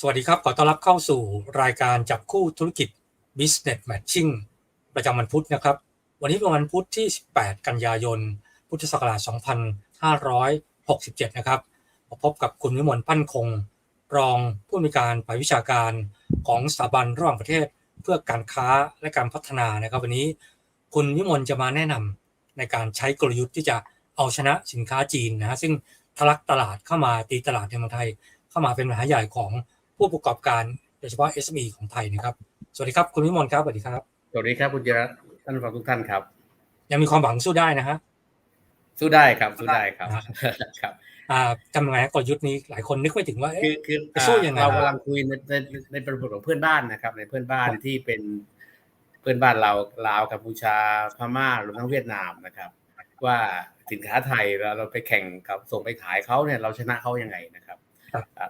สวัสดีครับ ขอต้อนรับเข้าสู่รายการจับคู่ธุรกิจ Business Matching ประจำวันพุธนะครับ วันนี้เป็นวันพุธที่ 18 กันยายน พุทธศักราช 2567 นะครับมาพบกับคุณวิมลปั้นคง รองผู้อำนวยการฝ่ายวิชาการของสถาบันระหว่างประเทศเพื่อการค้าและการพัฒนานะครับ วันนี้คุณวิมลจะมาแนะนำในการใช้กลยุทธ์ที่จะเอาชนะสินค้าจีนนะฮะซึ่งทะลักตลาดเข้ามาตีตลาดในเมืองไทย เข้ามาเป็นมหาใหญ่ของ ผู้ประกอบการโดยเฉพาะ SME ของไทยนะครับ สวัสดีครับคุณวิมลครับ สวัสดีครับ สวัสดีครับคุณจิรัตน์ท่านผู้ฟังทุกท่านครับ ยังมีความหวังสู้ได้นะฮะ สู้ได้ครับ สู้ได้ครับ ครับครับอ่าทำยังไงฮะกลยุทธ์นี้หลายคนนึกไม่ถึงว่าคืเอ๊ะอคือจะสู้ยังไงเรากำลังคุยในในในบริบทของเพื่อนบ้านนะครับ ในเพื่อนบ้านครับที่เป็นเพื่อนบ้านเราลาวกัมพูชาพม่ารวมทั้งเวียดนามนะครับ ว่าสินค้าไทยเราเราไปแข่งกับส่งไปขายเขาเนี่ยเราชนะเขายังไงนะครับอ่า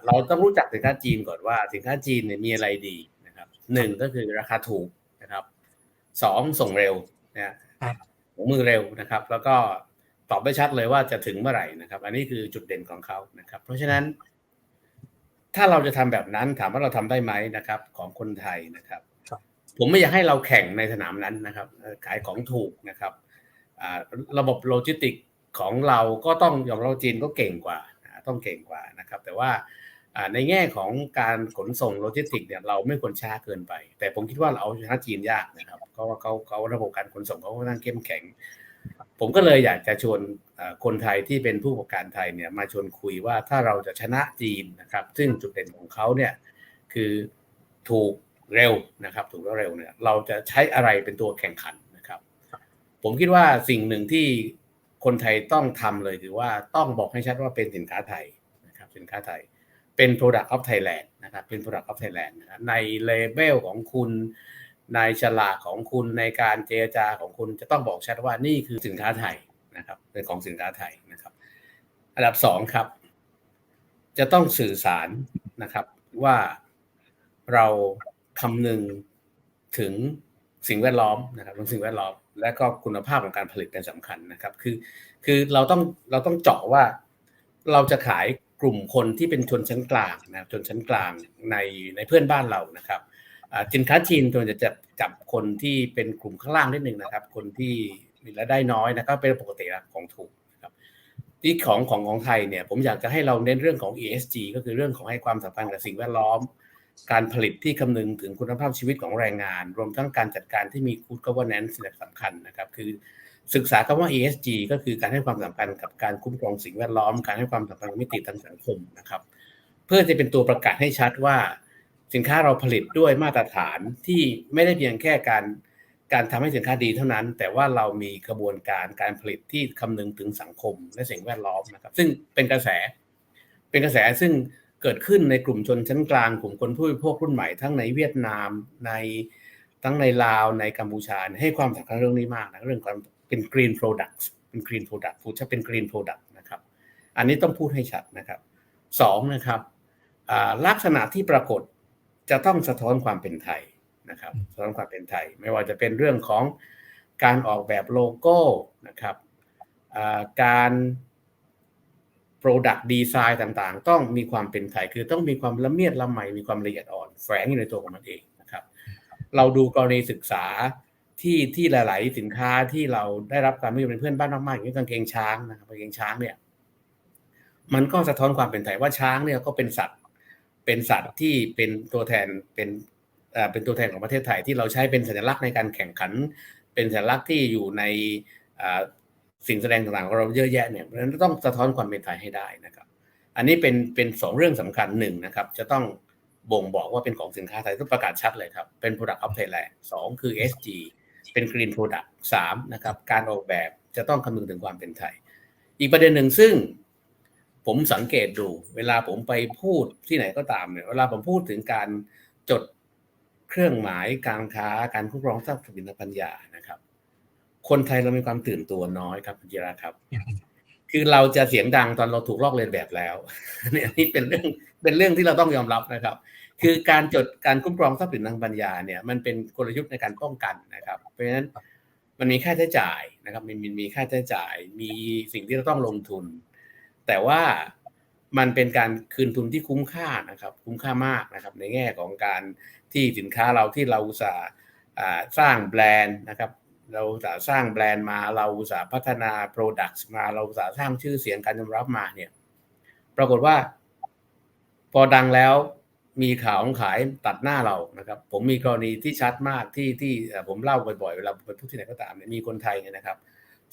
เราต้องรู้จักสินค้าจีนก่อนว่า สินค้าจีนเนี่ยมีอะไรดีนะครับหนึ่งก็คือราคาถูกนะครับสองส่งเร็วนะฮะครับของมือเร็วนะครับ แล้วก็ตอบได้ชัดเลยว่าจะถึงเมื่อไหร่นะครับ อันนี้คือจุดเด่นของเขานะครับ เพราะฉะนั้น ถ้าเราจะทำแบบนั้นถามว่าเราทำได้ไหมนะครับ ของคนไทยนะครับครับ ผมไม่อยากให้เราแข่งในสนามนั้นนะครับเอ่อขายของถูกนะครับอ่าระบบโลจิสติกของเราก็ต้องยอมรับว่าจีนก็เก่งกว่านะ ต้องเก่งกว่านะครับ แต่ว่าในแง่ของการขนส่งโลจิสติกเนี่ยเราไม่ควรช้าเกินไป แต่ผมคิดว่าเราเอาชนะจีนยากนะครับเพราะว่าเขาเขาระบบการขนส่งเขาค่อนข้างเข้มแข็ง ผมก็เลยอยากจะชวนคนไทยที่เป็นผู้ประกอบการไทยเนี่ยมาชวนคุยว่าถ้าเราจะชนะจีนนะครับ ซึ่งจุดเด่นของเขาเนี่ยคือถูกเร็วนะครับ ถูกและเร็วเนี่ยเราจะใช้อะไรเป็นตัวแข่งขันนะครับ ผมคิดว่าสิ่งหนึ่งที่ คนไทยต้องทำเลยคือว่าต้องบอกให้ชัดว่าเป็นสินค้าไทยนะครับสินค้าไทยเป็น product of Thailand นะครับเป็น product of Thailand นะครับในเลเบลของคุณในฉลากของคุณในการเจรจาของคุณจะต้องบอกชัดว่านี่คือสินค้าไทยนะครับเป็นของสินค้าไทยนะครับ อันดับสองครับ จะต้องสื่อสารนะครับว่าเราคำนึงถึงสิ่งแวดล้อมนะครับเรื่องสิ่งแวดล้อม และก็คุณภาพของการผลิตเป็นสำคัญนะครับ คือ คือเราต้องเราต้องเจาะว่าเราจะขายกลุ่มคนที่เป็นชนชั้นกลางนะชนชั้นกลางในในเพื่อนบ้านเรานะครับอ่าสินค้าจีนตัวจะจับจับคนที่เป็นกลุ่มข้างล่างนิดนึงนะครับ คนที่มีรายได้น้อยนะครับเป็นปกติของถูกครับที่ของของของไทยเนี่ยผมอยากจะให้เราเน้นเรื่องของ ESG ก็คือเรื่องของให้ความสัมพันธ์กับสิ่งแวดล้อม การผลิตที่คำนึงถึงคุณภาพชีวิตของแรงงาน รวมทั้งการจัดการที่มี good governance เนี่ยสำคัญนะครับ คือศึกษาคำว่า ESG ก็คือการให้ความสำคัญกับการคุ้มครองสิ่งแวดล้อม การให้ความสำคัญมิติทางสังคมนะครับ เพื่อจะเป็นตัวประกาศให้ชัดว่า สินค้าเราผลิตด้วยมาตรฐานที่ไม่ได้เพียงแค่การการทำให้สินค้าดีเท่านั้น แต่ว่าเรามีกระบวนการการผลิตที่คำนึงถึงสังคมและสิ่งแวดล้อมนะครับ ซึ่งเป็นกระแส เป็นกระแสซึ่ง เกิดขึ้นในกลุ่มชนชั้นกลางกลุ่มคนผู้บริโภครุ่นใหม่ทั้งในเวียดนามในทั้งในลาวในกัมพูชาให้ความสำคัญเรื่องนี้มากนะเรื่องการเป็น green product เป็น green product ฟูดจะเป็น green product นะครับ อันนี้ต้องพูดให้ชัดนะครับสองนะครับลักษณะที่ปรากฏจะต้องสะท้อนความเป็นไทยนะครับสะท้อนความเป็นไทย ไม่ว่าจะเป็นเรื่องของการออกแบบโลโก้นะครับการ Product Design ต่างๆ ต้องมีความเป็นไทยคือต้องมีความละเมียดละไมมีความละเอียดอ่อนแฝงอยู่ในตัวของมันเองนะครับ เราดูกรณีศึกษาที่ที่หลาย ๆ สินค้าที่เราได้รับการนิยมเป็นเพื่อนบ้านมากๆอย่างกางเกงช้างนะครับกางเกงช้างเนี่ย มันก็สะท้อนความเป็นไทยว่าช้างเนี่ยก็เป็นสัตว์ เป็นสัตว์ที่เป็นตัวแทนเป็นเอ่อเป็นตัวแทนของประเทศไทยที่เราใช้เป็นสัญลักษณ์ในการแข่งขัน เป็นสัญลักษณ์ที่อยู่ในอ่า สิ่งแสดงต่างๆของเราเยอะแยะเนี่ยเพราะฉะนั้นต้องสะท้อนความเป็นไทยให้ได้นะครับ อันนี้เป็นเป็นสองเรื่องสำคัญหนึ่งนะครับ จะต้องบ่งบอกว่าเป็นของสินค้าไทยต้องประกาศชัดเลยครับ เป็น product of Thailand สองคือ SG เป็น green product สามนะครับ การออกแบบจะต้องคำนึงถึงความเป็นไทย อีกประเด็นหนึ่งซึ่งผมสังเกตดู เวลาผมไปพูดที่ไหนก็ตามเนี่ย เวลาผมพูดถึงการจดเครื่องหมายการค้า การคุ้มครองทรัพย์สินทางปัญญานะครับ คนไทยเรามีความตื่นตัวน้อยครับคุณจิราครับ คือเราจะเสียงดังตอนเราถูกลอกเลียนแบบแล้วเนี่ยนี่เป็นเรื่องเป็นเรื่องที่เราต้องยอมรับนะครับ คือการจดการคุ้มครองทรัพย์สินทางปัญญาเนี่ยมันเป็นกลยุทธ์ในการป้องกันนะครับ เพราะฉะนั้นมันมีค่าใช้จ่ายนะครับมันมีมีค่าใช้จ่าย มีสิ่งที่เราต้องลงทุน แต่ว่ามันเป็นการคืนทุนที่คุ้มค่านะครับ คุ้มค่ามากนะครับ ในแง่ของการที่สินค้าเราที่เราอุตส่าห์อ่าสร้างแบรนด์นะครับ เราสาสร้างแบรนด์มาเราสาพัฒนา Products มาเราสาสร้างชื่อเสียงการยอมรับมาเนี่ย ปรากฏว่า พอดังแล้วมีข่าวของขายตัดหน้าเรานะครับ ผมมีกรณีที่ชัดมากที่ที่ผมเล่าบ่อยๆเวลาไปพูดที่ไหนก็ตามเนี่ยมีคนไทยเนี่ยนะครับ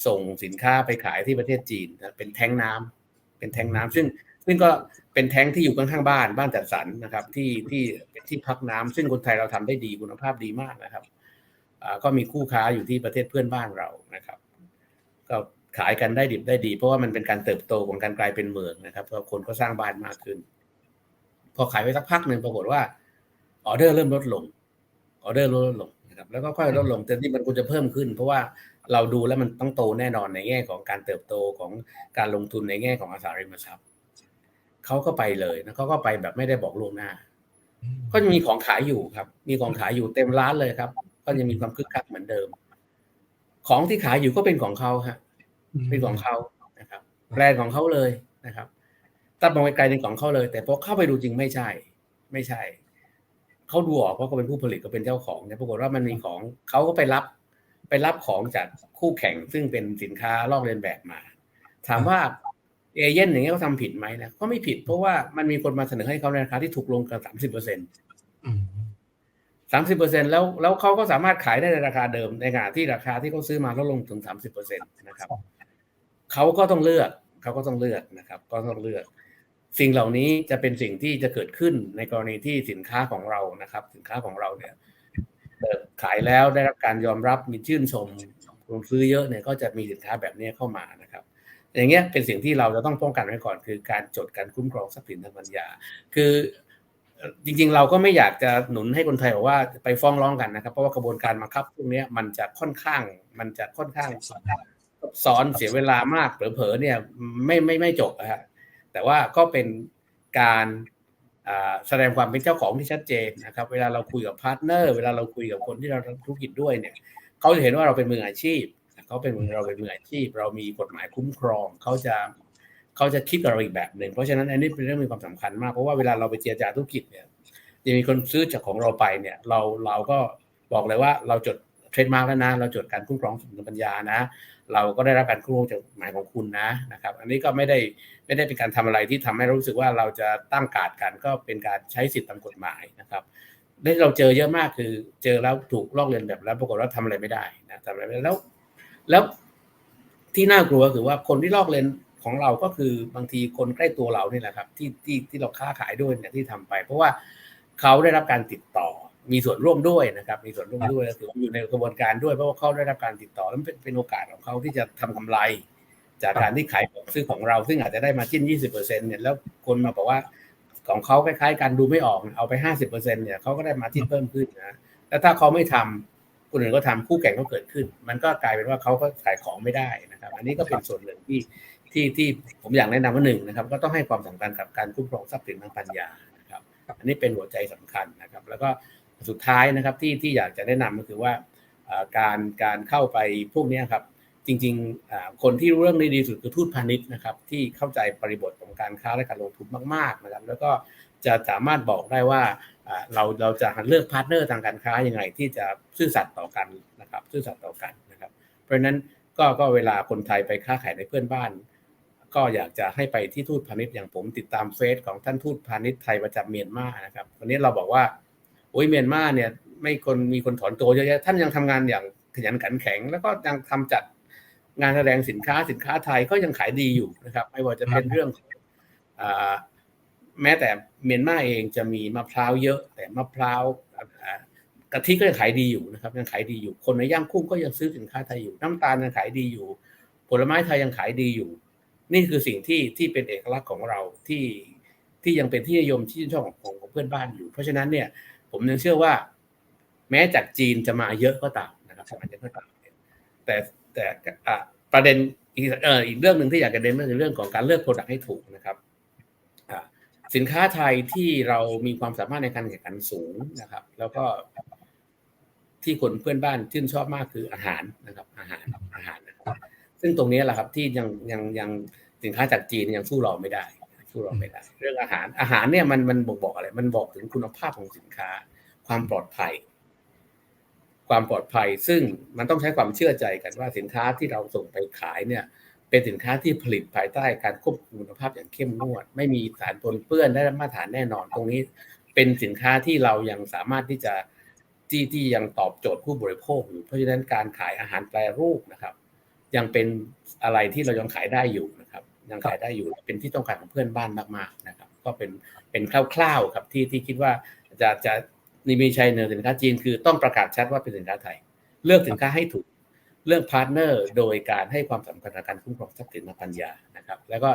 ส่งสินค้าไปขายที่ประเทศจีนเป็นแท้งน้ำเป็นแท้งน้ำซึ่งซึ่งก็เป็นแท้งที่อยู่ข้างๆบ้านบ้านจัดสรรนะครับ ที่ที่ที่พักน้ำซึ่งคนไทยเราทำได้ดีคุณภาพดีมากนะครับ ก็มีคู่ค้าอยู่ที่ประเทศเพื่อนบ้านเรานะครับ ก็ขายกันได้ดิบได้ดี เพราะว่ามันเป็นการเติบโตของการกลายเป็นเมืองนะครับเพราะคนก็สร้างบ้านมากขึ้น พอขายไปสักพักหนึ่งปรากฏว่าออเดอร์เริ่มลดลงออเดอร์ลดลงนะครับแล้วก็ค่อยลดลงแต่ที่มันควรจะเพิ่มขึ้น เพราะว่าเราดูแล้วมันต้องโตแน่นอนในแง่ของการเติบโตของการลงทุนในแง่ของอสังหาริมทรัพย์เขาก็ไปเลยนะเขาก็ไปแบบไม่ได้บอกล่วงหน้า ก็จะมีของขายอยู่ครับ มีของขายอยู่เต็มร้านเลยครับ ก็ยังมีความคึกคักเหมือนเดิม ของที่ขายอยู่ก็เป็นของเขาฮะเป็นของเขานะครับแบรนด์ของเขาเลยนะครับตัดมองไกลๆเป็นของเขาเลย แต่พอเข้าไปดูจริงไม่ใช่ ไม่ใช่เขาดูออกเพราะเขาเป็นผู้ผลิตก็เป็นเจ้าของเนี่ยปรากฏว่ามันมีของเขาก็ไปรับ ไปรับของจากคู่แข่งซึ่งเป็นสินค้าลอกเลียนแบบมา ถามว่าเอเย่นอย่างเงี้ยเขาทำผิดไหมนะก็ไม่ผิดเพราะว่ามันมีคนมาเสนอให้เขาในราคาที่ถูกลงกันสามสิบเปอร์เซ็นต์อืม สามสิบเปอร์เซ็นแล้วแล้วเขาก็สามารถขายได้ในราคาเดิมในขณะที่ราคาที่เขาซื้อมาลดลงถึงสามสิบเปอร์เซ็นต์นะครับเขาก็ต้องเลือกเขาก็ต้องเลือกนะครับ ก็ต้องเลือก สิ่งเหล่านี้จะเป็นสิ่งที่จะเกิดขึ้นในกรณีที่สินค้าของเรานะครับ สินค้าของเราเนี่ยขายแล้วได้รับการยอมรับมีชื่นชมคนซื้อเยอะเนี่ยก็จะมีสินค้าแบบนี้เข้ามานะครับ อย่างเงี้ยเป็นสิ่งที่เราจะต้องป้องกันไว้ก่อน คือการจดการคุ้มครองทรัพย์สินทางปัญญา คือ จริงๆ เราก็ไม่อยากจะหนุนให้คนไทยบอกว่าไปฟ้องร้องกันนะครับ เพราะว่ากระบวนการบังคับพวกนี้มันจะค่อนข้างมันจะค่อนข้างซับซ้อนเสียเวลามากเผลอๆเนี่ยไม่ไม่ไม่จบนะฮะแต่ว่าก็เป็นการแสดงความเป็นเจ้าของที่ชัดเจนนะครับ เวลาเราคุยกับพาร์ทเนอร์เวลาเราคุยกับคนที่เราทำธุรกิจด้วยเนี่ยเขาจะเห็นว่าเราเป็นมืออาชีพเขาเป็นเราเป็นมืออาชีพ เรามีกฎหมายคุ้มครองเขาจะ เขาจะคิดกับเราอีกแบบหนึ่งเพราะฉะนั้นอันนี้เป็นเรื่องมีความสำคัญมาก เพราะว่าเวลาเราไปเจรจาธุรกิจเนี่ยจะมีคนซื้อจากของเราไปเนี่ยเราเราก็บอกเลยว่าเราจดเทรดมาร์กแล้วนะ เราจดการคุ้มครองสิทธิปัญญานะ เราก็ได้รับการคุ้มครองจากหมายของคุณนะนะครับ อันนี้ก็ไม่ได้ไม่ได้เป็นการทำอะไรที่ทำให้รู้สึกว่าเราจะตั้งการดกันก็เป็นการใช้สิทธิตามกฎหมายนะครับได้เราเจอเยอะมากคือ เจอแล้วถูกลอกเลียนแบบแล้วปรากฏว่าทำอะไรไม่ได้นะทำอะไรไม่ได้แล้ว แล้วที่น่ากลัวคือว่าคนที่ลอกเลียน ของเราก็คือบางทีคนใกล้ตัวเรานี่แหละครับที่ที่ที่เราค้าขายด้วยเนี่ยที่ทำไป เพราะว่าเขาได้รับการติดต่อมีส่วนร่วมด้วยนะครับ มีส่วนร่วมด้วยก็คืออยู่ในกระบวนการด้วยเพราะว่าเขาได้รับการติดต่อแล้วเป็นเป็นโอกาสของเขาที่จะทำกำไร จากการที่ขายของซื้อของเรา ซึ่งอาจจะได้มาจิ้นยี่สิบเปอร์เซ็นเนี่ยแล้วคนมาบอกว่าของเขาคล้ายๆกันดูไม่ออกเอาไปห้าสิบเปอร์เซ็นเนี่ยเขาก็ได้มาจิ้นเพิ่มขึ้นนะแล้วถ้าเขาไม่ทำคนอื่นก็ทำคู่แข่งก็เกิดขึ้น มันก็กลายเป็นว่าเขาก็ขายของไม่ได้นะครับ อันนี้ก็เป็นส่วนหนึ่ง ที่ที่ที่ผมอยากแนะนำว่าหนึ่งนะครับ ก็ต้องให้ความสำคัญกับการคุ้มครองทรัพย์สินทางปัญญานะครับ อันนี้เป็นหัวใจสำคัญนะครับ แล้วก็สุดท้ายนะครับที่ที่อยากจะแนะนำก็คือว่าการการเข้าไปพวกนี้ครับ จริงๆคนที่รู้เรื่องนี้ดีสุดคือทูตพาณิชย์นะครับ ที่เข้าใจบริบทของการค้าและการลงทุนมากๆนะครับ แล้วก็จะสามารถบอกได้ว่าอ่าเราเราจะเลือกพาร์ทเนอร์ทางการค้ายังไงที่จะซื่อสัตย์ต่อกันนะครับ ซื่อสัตย์ต่อกันนะครับ เพราะฉะนั้น ก็ก็เวลาคนไทยไปค้าขายในเพื่อนบ้าน ก็อยากจะให้ไปที่ทูตพาณิชย์อย่างผมติดตามเฟซของท่านทูตพาณิชย์ไทยประจำเมียนมานะครับวันนี้เราบอกว่าโอ้ยเมียนมาเนี่ยไม่คนมีคนถอนตัวเยอะแยะท่านยังทำงานอย่างขยันขันแข็ง แล้วก็ยังทำจัดงานแสดงสินค้าสินค้าไทยก็ยังขายดีอยู่นะครับไม่ว่าจะเป็นเรื่องอแม้แต่เมียนมาเองจะมีมะพร้าวเยอะ แต่มะพร้าวอ่า กะทิก็ยังขายดีอยู่นะครับยังขายดีอยู่ คนในย่างกุ้งก็ยังซื้อสินค้าไทยอยู่ น้ำตาลยังขายดีอยู่ ผลไม้ไทยยังขายดีอยู่ นี่คือสิ่งที่ที่เป็นเอกลักษณ์ของเราที่ที่ยังเป็นที่นิยมที่นชอบของของเพื่อนบ้านอยู่ เพราะฉะนั้นเนี่ย ผมยังเชื่อว่า แม้จากจีนจะมาเยอะก็ตามนะครับมาเยอะก็ตามแต่แต่ประเด็นอีกเอออีกเรื่องหนึ่งที่อยากจะเน้นก็คือเรื่องของการเลือกโปรดักต์ให้ถูกนะครับสินค้าไทยที่เรามีความสามารถในการแข่งขันสูงนะครับ แล้วก็ ที่คนเพื่อนบ้านชื่นชอบมากคืออาหารนะครับอาหารอาหารนะครับซึ่งตรงนี้แหละครับที่ยังยังยังสินค้าจากจีนยังสู้เราไม่ได้สู้สู้เราไม่ได้ เรื่องอาหารอาหารเนี่ยมันมันบอกบอกอะไร มันบอกถึงคุณภาพของสินค้า ความปลอดภัย ความปลอดภัย ซึ่งมันต้องใช้ความเชื่อใจกันว่าสินค้าที่เราส่งไปขายเนี่ย เป็นสินค้าที่ผลิตภายใต้การควบคุมคุณภาพอย่างเข้มงวด ไม่มีสารปนเปื้อนได้มาตรฐานแน่นอนตรงนี้ เป็นสินค้าที่เรายังสามารถที่จะ ที่ที่ยังตอบโจทย์ผู้บริโภคอยู่ เพราะฉะนั้นการขายอาหารแปรรูปนะครับ ยังเป็นอะไรที่เรายังขายได้อยู่นะครับ ยังขายได้อยู่เป็นที่ต้องการของเพื่อนบ้านมากๆนะครับ ก็เป็นเป็นคร่าวๆครับที่ที่คิดว่าจะจะนี่มีชัยเนอสินค้าจีนคือต้องประกาศชัดว่าเป็นสินค้าไทย เลือกสินค้าให้ถูกเรื่องพาร์ทเนอร์โดยการให้ความสำคัญกับการคุ้มครองทรัพย์สินทางปัญญานะครับ แล้วก็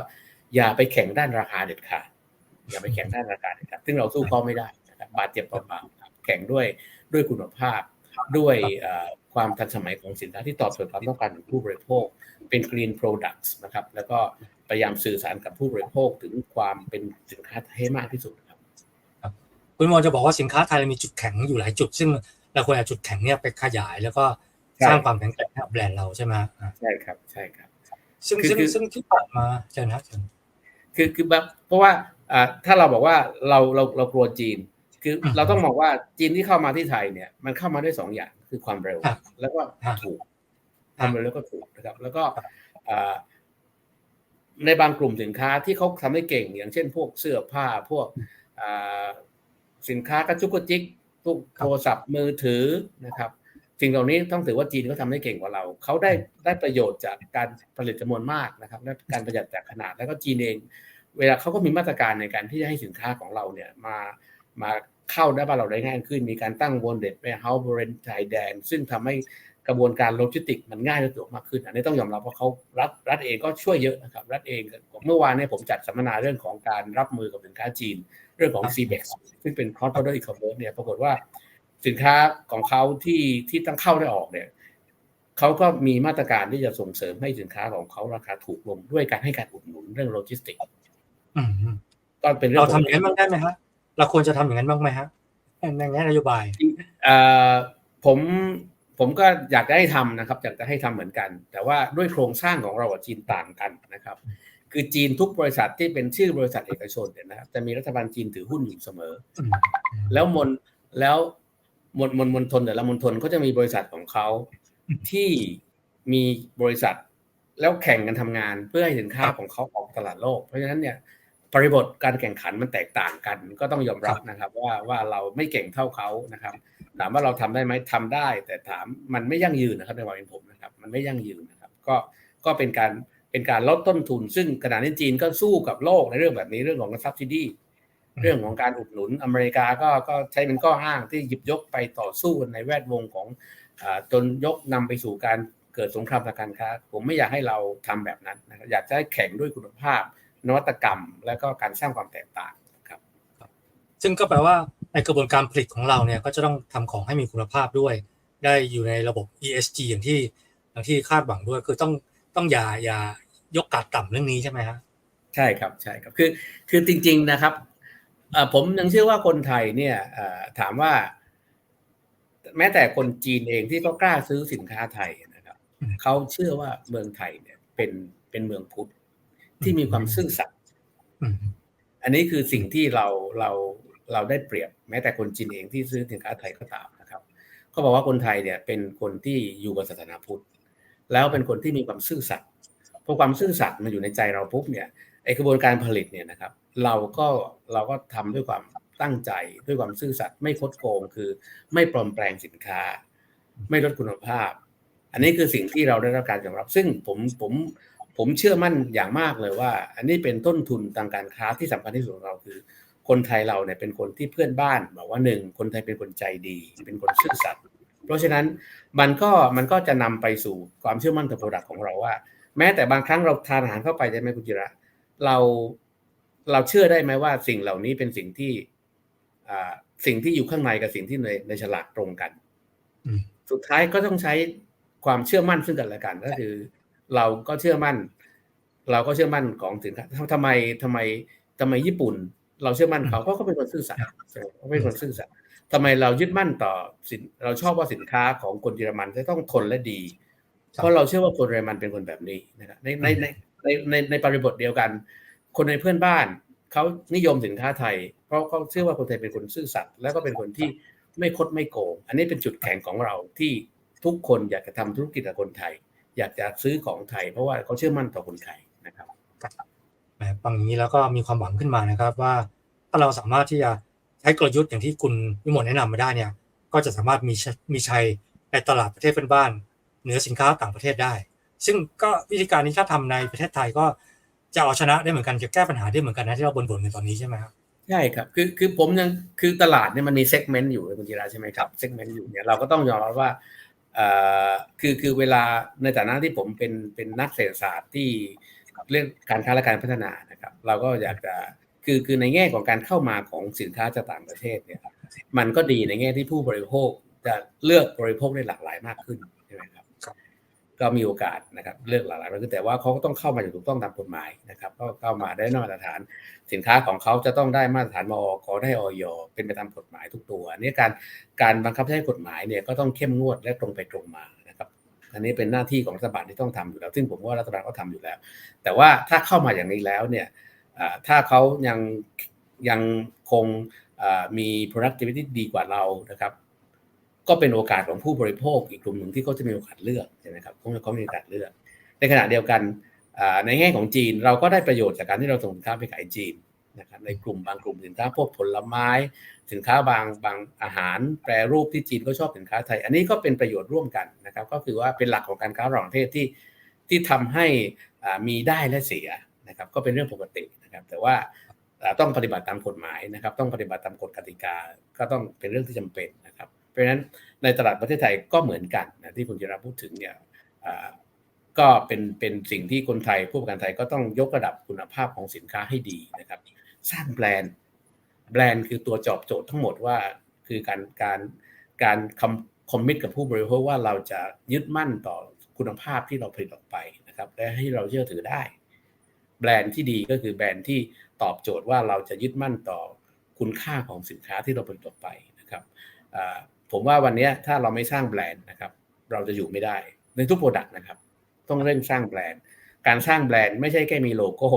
อย่าไปแข่งด้านราคาเด็ดขาดอย่าไปแข่งด้านราคาเด็ดขาดซึ่งเราสู้เขาไม่ได้นะครับบาดเจ็บเปล่าๆแข่งด้วย ด้วยคุณภาพ ด้วยเอ่อความทันสมัยของสินค้าที่ตอบโจทย์ความต้องการของผู้บริโภค เป็น green products นะครับ แล้วก็พยายามสื่อสารกับผู้บริโภคถึงความเป็นสินค้าให้มากที่สุดครับคุณวิมลจะบอกว่าสินค้าไทยเรามีจุดแข็งอยู่หลายจุด ซึ่งเราควรเอาจุดแข็งเนี่ยไปขยาย แล้วก็ใช่สร้างความแข็งแกร่งให้กับแบรนด์เราใช่ไหมอ่าใช่ครับ ใช่ครับ ซึ่งคือซึ่งคือซึ่งที่ผ่านมาเชิญนะเชิญคือคือแบบเพราะว่าอ่าถ้าเราบอกว่าเราเราเรากลัวจีน คืออืมเราต้องมองว่าจีนที่เข้ามาที่ไทยเนี่ย มันเข้ามาด้วยสองอย่างคือความเร็วครับแล้วก็ครับถูกความเร็วแล้วก็ถูกนะครับ แล้วก็อ่าในบางกลุ่มสินค้าที่เขาทำได้เก่ง อย่างเช่น พวกเสื้อผ้าพวกอ่าสินค้ากระจุกกระจิกพวกโทรศัพท์มือถือนะครับ สิ่งเหล่านี้ต้องถือว่าจีนเขาทำได้เก่งกว่าเรา เขาได้ได้ประโยชน์จากการผลิตจำนวนมากนะครับและการประหยัดจากขนาดแล้วก็จีนเอง เวลาเขาก็มีมาตรการในการที่จะให้สินค้าของเราเนี่ยมา มาเข้าได้บ้านเราได้ง่ายขึ้น มีการตั้งวนเด็ดแวร์เฮาส์บริเวณชายแดน ซึ่งทำให้กระบวนการโลจิสติกส์มันง่ายและสะดวกมากขึ้น อันนี้ต้องยอมรับว่าเขารัฐรัฐเองก็ช่วยเยอะนะครับ รัฐเองเมื่อวานเนี่ยผมจัดสัมมนาเรื่องของการรับมือกับสินค้าจีน เรื่องของ c b e x ซึ่งเป็น cross border e-commerce เนี่ยปรากฏว่าสินค้าของเขาที่ที่ตั้งเข้าได้ออกเนี่ยเขาก็มีมาตรการที่จะส่งเสริมให้สินค้าของเขาราคาถูกลงด้วยการให้การอุดหนุนเรื่องโลจิสติกส์อืมอืมก็เป็นเรื่อเรางทำอย่างนั้นบ้างได้ไหมฮะ เราควรจะทำอย่างนั้นบ้างไหมฮะในแง่นโยบายเอ่อผมผมก็อยากจะให้ทำนะครับ อยากจะให้ทำเหมือนกัน แต่ว่าด้วยโครงสร้างของเรากับจีนต่างกันนะครับ คือจีนทุกบริษัทที่เป็นชื่อบริษัทเอกชนเนี่ยนะครับจะมีรัฐบาลจีนถือหุ้นอยู่เสมออืมแล้วมณแล้วมณมณมณฑลแต่ละมณฑลก็จะมีบริษัทของเขาที่มีบริษัทแล้วแข่งกันทำงานเพื่อให้สินค้าของเขาออกตลาดโลก เพราะฉะนั้นเนี่ย บริบทการแข่งขันมันแตกต่างกัน ก็ต้องยอมรับนะครับ ว่าว่าเราไม่เก่งเท่าเขานะครับ ถามว่าเราทำได้ไหมทำได้ แต่ถามมันไม่ยั่งยืนนะครับในความเป็นผมนะครับ มันไม่ยั่งยืนนะครับ ก็ก็เป็นการเป็นการลดต้นทุน ซึ่งขณะนี้จีนก็สู้กับโลกในเรื่องแบบนี้เรื่องของ subsidy เรื่องของการอุดหนุนอเมริกาก็ก็ใช้เป็นข้ออ้างที่หยิบยกไปต่อสู้กันในแวดวงของอาจนยกนำไปสู่การเกิดสงครามทางการค้า ผมไม่อยากให้เราทำแบบนั้นนะครับอยากจะให้แข่งด้วยคุณภาพ นวัตกรรม และก็การสร้างความแตกต่างครับ ซึ่งก็แปลว่าในกระบวนการผลิตของเราเนี่ยก็จะต้องทำของให้มีคุณภาพด้วย ได้อยู่ในระบบ ESG อย่างที่อย่างที่คาดหวังด้วยคือต้องต้องอย่าอย่ายกกาดต่ำเรื่องนี้ใช่ไหมฮะใช่ครับใช่ครับคือคือจริง ๆนะครับเอ่อผมยังเชื่อว่าคนไทยเนี่ยเอ่อถามว่า แม้แต่คนจีนเองที่ก็กล้าซื้อสินค้าไทยนะครับอืมเขาเชื่อว่าเมืองไทยเนี่ยเป็นเป็นเมืองพุทธ ที่มีความซื่อสัตย์อืมอันนี้คือสิ่งที่เราเราเราได้เปรียบแม้แต่คนจีนเองที่ซื้อสินค้าไทยก็ตามนะครับเขาบอกว่าคนไทยเนี่ยเป็นคนที่อยู่กับศาสนาพุทธ แล้วเป็นคนที่มีความซื่อสัตย์พอความซื่อสัตย์มาอยู่ในใจเราปุ๊บเนี่ยไอกระบวนการผลิตเนี่ยนะครับ เราก็เราก็ทำด้วยความตั้งใจด้วยความซื่อสัตย์ไม่คดโกงคือ ไม่ปลอมแปลงสินค้า ไม่ลดคุณภาพ อันนี้คือสิ่งที่เราได้รับการยอมรับ ซึ่งผมผม ผมเชื่อมั่นอย่างมากเลยว่า อันนี้เป็นต้นทุนทางการค้าที่สำคัญที่สุดของเราคือ คนไทยเราเนี่ยเป็นคนที่เพื่อนบ้านบอกว่าหนึ่งคนไทยเป็นคนใจดี เป็นคนซื่อสัตย์เพราะฉะนั้นมันก็มันก็จะนำไปสู่ความเชื่อมั่นต่อโปรดักต์ของเราว่า แม้แต่บางครั้งเราทานอาหารเข้าไปใช่ไหมคุณจิระเราเราเชื่อได้ไหมว่าสิ่งเหล่านี้เป็นสิ่งที่อ่าสิ่งที่อยู่ข้างในกับสิ่งที่ในในฉลากตรงกันอืมสุดท้ายก็ต้องใช้ความเชื่อมั่นซึ่งกันและกัน ก็คือ เราก็เชื่อมั่น เราก็เชื่อมั่นของสินค้าทำไมทำไมทำไมญี่ปุ่น เราเชื่อมั่นเขาเพราะเขาเป็นคนซื่อสัตย์ใช่ไหมเขาเป็นคนซื่อสัตย์ทำไมเรายึดมั่นต่อสินเราชอบว่าสินค้าของคนเยอรมันจะต้องทนและดี เพราะเราเชื่อว่าคนเยอรมันเป็นคนแบบนี้นะครับในในในในในในบริบทเดียวกัน คนในเพื่อนบ้านเขานิยมสินค้าไทย เพราะเขาเชื่อว่าคนไทยเป็นคนซื่อสัตย์แล้วก็เป็นคนที่ไม่คดไม่โกง อันนี้เป็นจุดแข็งของเราที่ทุกคนอยากจะทำธุรกิจกับคนไทย อยากจะซื้อของไทย เพราะว่าเขาเชื่อมั่นต่อคนไทยนะครับแหมฟังอย่างนี้แล้วก็มีความหวังขึ้นมานะครับ ว่าถ้าเราสามารถที่จะใช้กลยุทธ์อย่างที่คุณวิมลแนะนำมาได้เนี่ย ก็จะสามารถมีชมีชัยในตลาดประเทศเพื่อนบ้าน เหนือสินค้าต่างประเทศได้ ซึ่งก็วิธีการนี้ถ้าทำในประเทศไทยก็จะเอาชนะได้เหมือนกันจะแก้ปัญหาได้เหมือนกันนะที่เราบ่นๆกันตอนนี้ใช่ไหมครับใช่ครับคือคือผมยังคือตลาดเนี่ยมันมีเซกเมนต์อยู่คุณจิราใช่ไหมครับเซกเมนต์อยู่เนี่ยเราก็ต้องยอมรับว่าเอ่อ คือคือเวลาในฐานะที่ผมเป็นเป็นนักเศรษฐศาสตร์ที่เรื่องการค้าและการพัฒนานะครับ เราก็อยากจะคือคือในแง่ของการเข้ามาของสินค้าจากต่างประเทศเนี่ยมันก็ดีในแง่ที่ผู้บริโภคจะเลือกบริโภคได้หลากหลายมากขึ้น ก็มีโอกาสนะครับเลือกหลากหลายมากขึ้นแต่ว่าเขาก็ต้องเข้ามาอย่างถูกต้องตามกฎหมายนะครับก็เข้ามาได้มาตรฐาน สินค้าของเขาจะต้องได้มาตรฐานมอกได้ออยเป็นไปตามกฎหมายทุกตัวนนี้การการบังคับใช้กฎหมายเนี่ยก็ต้องเข้มงวดและตรงไปตรงมานะครับอันนี้เป็นหน้าที่ของรัฐบาลที่ต้องทำอยู่แล้ว ซึ่งผมว่ารัฐบาลก็ทำอยู่แล้ว แต่ว่าถ้าเข้ามาอย่างนี้แล้วเนี่ยถ้าเขายังยังคงมี productivity ดีกว่าเรานะครับ ก็เป็นโอกาสของผู้บริโภคอีกกลุ่มหนึ่งที่เขาจะมีโอกาสเลือกใช่ไหมครับเขาเขามีโอกาสเลือก ในขณะเดียวกันในแง่ของจีนเราก็ได้ประโยชน์จากการที่เราส่งสินค้าไปขายจีนนะครับในกลุ่มบางกลุ่มสินค้าพวกผลไม้ สินค้าบางบางอาหารแปรรูปที่จีนก็ชอบสินค้าไทย อันนี้ก็เป็นประโยชน์ร่วมกันนะครับ ก็คือว่าเป็นหลักของการค้าระหว่างประเทศที่ที่ทำให้มีได้และเสียนะครับ ก็เป็นเรื่องปกตินะครับ แต่ว่าอ่าต้องปฏิบัติตามกฎหมายนะครับ ต้องปฏิบัติตามกฎกติกาก็ต้องเป็นเรื่องที่จำเป็นนะครับ เพราะฉะนั้นในตลาดประเทศไทยก็เหมือนกันนะที่คุณจิราพูดถึงเนี่ยก็เป็นเป็นสิ่งที่คนไทยผู้ประกันไทยก็ต้องยกระดับคุณภาพของสินค้าให้ดีนะครับ สร้างแบรนด์แบรนด์คือตัวจอบโจทย์ทั้งหมดว่าคือการการการคำคอมมิตกับผู้บริโภคว่าเราจะยึดมั่นต่อคุณภาพที่เราผลิตออกไปนะครับและให้เราเชื่อถือได้ แบรนด์ที่ดีก็คือแบรนด์ที่ตอบโจทย์ว่าเราจะยึดมั่นต่อคุณค่าของสินค้าที่เราผลิตออกไปนะครับ ผมว่าวันนี้ถ้าเราไม่สร้างแบรนด์นะครับ เราจะอยู่ไม่ได้ ในทุกโปรดักต์นะครับ ต้องเร่งสร้างแบรนด์ การสร้างแบรนด์ไม่ใช่แค่มีโลโก้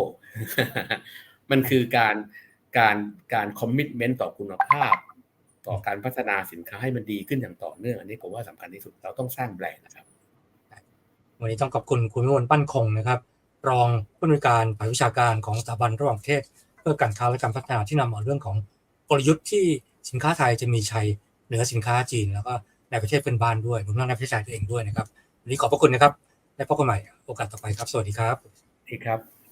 มันคือการการการคอมมิชเมนต์ต่อคุณภาพ ต่อการพัฒนาสินค้าให้มันดีขึ้นอย่างต่อเนื่อง อันนี้ผมว่าสำคัญที่สุดเราต้องสร้างแบรนด์นะครับ วันนี้ต้องขอบคุณคุณวิมลปั้นคงนะครับ รองผู้อำนวยการฝ่ายวิชาการของสถาบันระหว่างประเทศ เพื่อการค้าและการพัฒนาที่นำเอาเรื่องของกลยุทธ์ที่สินค้าไทยจะมีชัย นือสินค้าจีนแล้วก็ในประเทศเพื่อนบ้านด้วยรวมทั้งในประเทศไทยเองด้วยนะครับวันนี้ขอบพระคุณนะครับ และพบกันใหม่โอกาสต่อไปครับ สวัสดีครับสวัสดีครับ